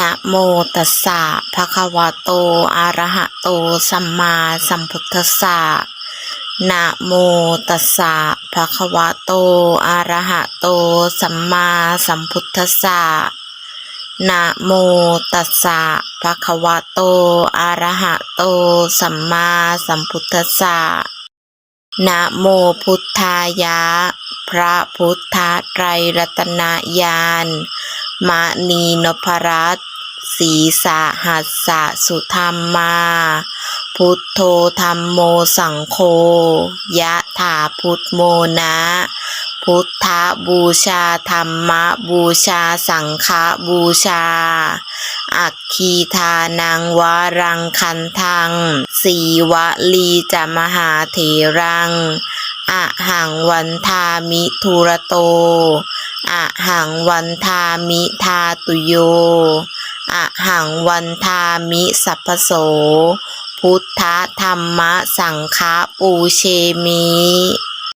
นะโมตัสสะภะคะวะโต อะระหะโต สัมมาสัมพุทธัสสะนะโมตัสสะภะคะวะโต อะระหะโต สัมมาสัมพุทธัสสะนะโมตัสสะภะคะวะโต อะระหะโต สัมมาสัมพุทธัสสะนะโมพุทธายะ พระพุทธไตรรัตนญาณ มะนีนพรัตน์สีสาหัสสะสุธรรมา พุทโธธรรมโมสังโฆยะถาพุทโมนะ พุทธบูชาธรรมบูชาสังฆบูชา อัคคีทานังวารังคันทัง สีวลีจะมหาเถรังอะหังวันทามิทุระโต อะหังวันทามิทาตุโยอะหังวันทามิสัพพโส พุทธธรรมสังฆปูเชมิ